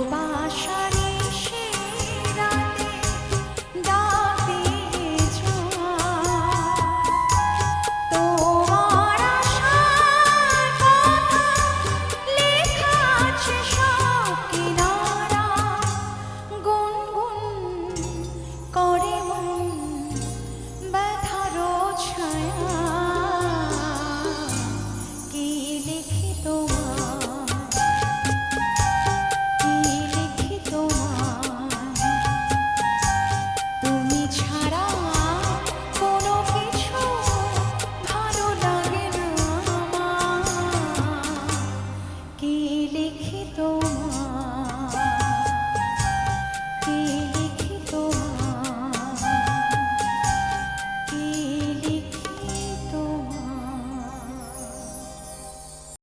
ভালোবাসা